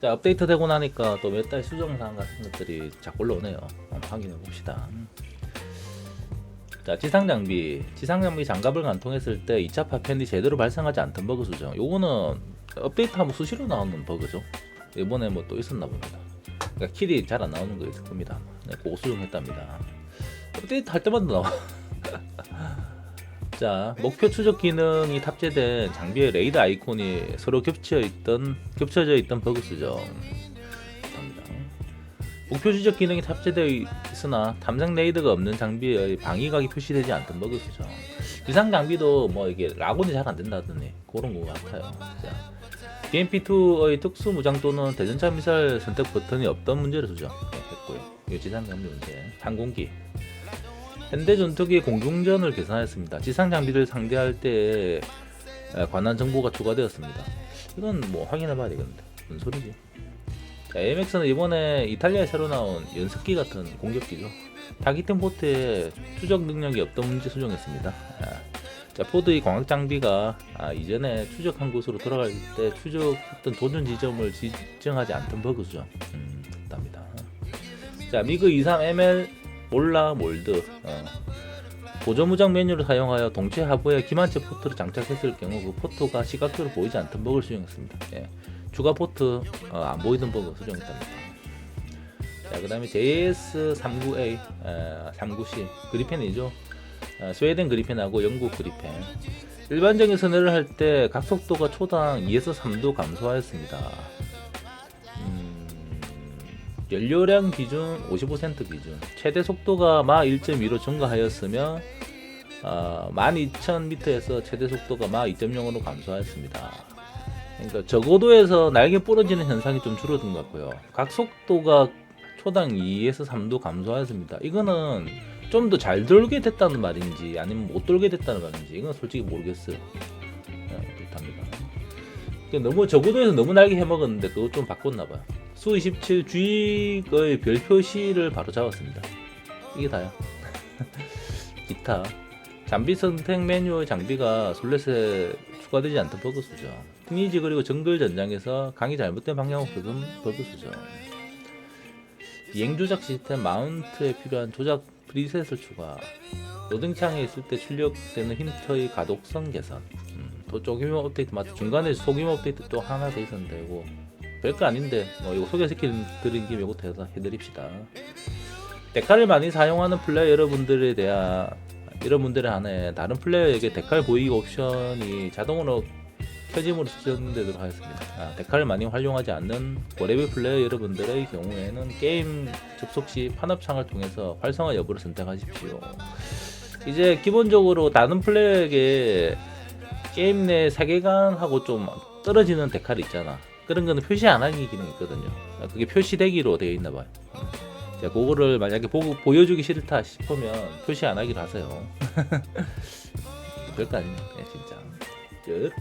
자 업데이트 되고 나니까 또 몇 달 수정사항 같은 것들이 자꾸 올라오네요. 한번 확인해 봅시다. 자 지상 장비, 지상 장비 장갑을 관통했을 때 2차 파편이 제대로 발생하지 않던 버그 수정. 요거는 업데이트하면 수시로 나오는 버그죠. 이번에 뭐 또 있었나 봅니다. 그러니까 킬이 잘 안 나오는 거 있을 겁니다. 네, 그거 수정했답니다. 업데이트 할 때마다 나와. 자, 목표 추적 기능이 탑재된 장비의 레이더 아이콘이 서로 겹쳐 있던 겹쳐져 있던 버그 수정. 합니다. 목표 추적 기능이 탑재되어 있으나 탐색 레이더가 없는 장비의 방위각이 표시되지 않던 버그 수정. 이상 장비도 뭐 이게 락온이 잘 안 된다더니 그런 것 같아요. 자, BMP2의 특수 무장 또는 대전차 미사일 선택 버튼이 없던 문제를 수정했고요. 이 지상 장비 문제. 항공기. 현대 전투기 공중전을 개선하였습니다. 지상 장비를 상대할 때 에, 관한 정보가 추가되었습니다. 이건 뭐 확인해 봐야 되겠는데. 무슨 소리지? 자, AMX는 이번에 이탈리아에 새로 나온 연습기 같은 공격기죠. 타기템 포트에 추적 능력이 없던 문제 수정했습니다. 아, 자, 포드의 광학 장비가 아, 이전에 추적한 곳으로 돌아갈 때 추적했던 도전 지점을 지정하지 않던 버그 수정. 음. 자, 미그 23ML 몰라 몰드 어. 보조무장 메뉴를 사용하여 동체 하부에 기만체 포트를 장착했을 경우 그 포트가 시각적으로 보이지 않던 버그를 수정했습니다. 예. 추가 포트 어, 안 보이던 버그 수정했답니다. 자, 그 다음에 JS39A, 어, 39C 그리펜이죠. 어, 스웨덴 그리펜하고 영국 그리펜. 일반적인 선회를 할 때 각 속도가 초당 2에서 3도 감소하였습니다. 음, 연료량 기준 55센트 기준 최대 속도가 마 1.2로 증가하였으며 어, 12,000m에서 최대 속도가 마 2.0으로 감소하였습니다. 그러니까 저고도에서 날개 부러지는 현상이 좀 줄어든 것 같고요. 각 속도가 초당 2에서 3도 감소하였습니다. 이거는 좀 더 잘 돌게 됐다는 말인지 아니면 못 돌게 됐다는 말인지 이건 솔직히 모르겠어요. 네, 그렇답니다. 그러니까 너무 저고도에서 너무 날개 해먹었는데 그거 좀 바꿨나 봐요. 수 27G의 별 표시를 바로 잡았습니다. 이게 다요. 기타 장비 선택 메뉴의 장비가 솔렛에 추가되지 않던 버그 수정. 티니지 그리고 정글 전장에서 강이 잘못된 방향으로 흐름 버그 수정. 비행 조작 시스템 마운트에 필요한 조작 프리셋을 추가. 로딩창에 있을 때 출력되는 힌트의 가독성 개선. 음, 또 소규모 업데이트 맞 중간에 소규모 업데이트 또 하나 더 있었는데 이거 별거 아닌데 뭐 이거 소개시켜드린 김에 이것도 해서 해드립시다. 데칼을 많이 사용하는 플레이어 여러분들에 대한 여러분들에 한해 다른 플레이어에게 데칼 보이기 옵션이 자동으로 켜짐으로 수정되도록 하였습니다. 아, 데칼을 많이 활용하지 않는 고레벨 플레이어 여러분들의 경우에는 게임 접속 시 판업창을 통해서 활성화 여부를 선택하십시오. 이제 기본적으로 다른 플레이어에게 게임 내 세계관하고 좀 떨어지는 데칼이 있잖아. 그런 거는 표시 안 하기 기능이 있거든요. 아, 그게 표시되기로 되어 있나 봐요. 음. 자, 그거를 만약에 보고 보여주기 싫다 싶으면 표시 안 하기로 하세요. 별거 아니네, 진짜. 끝.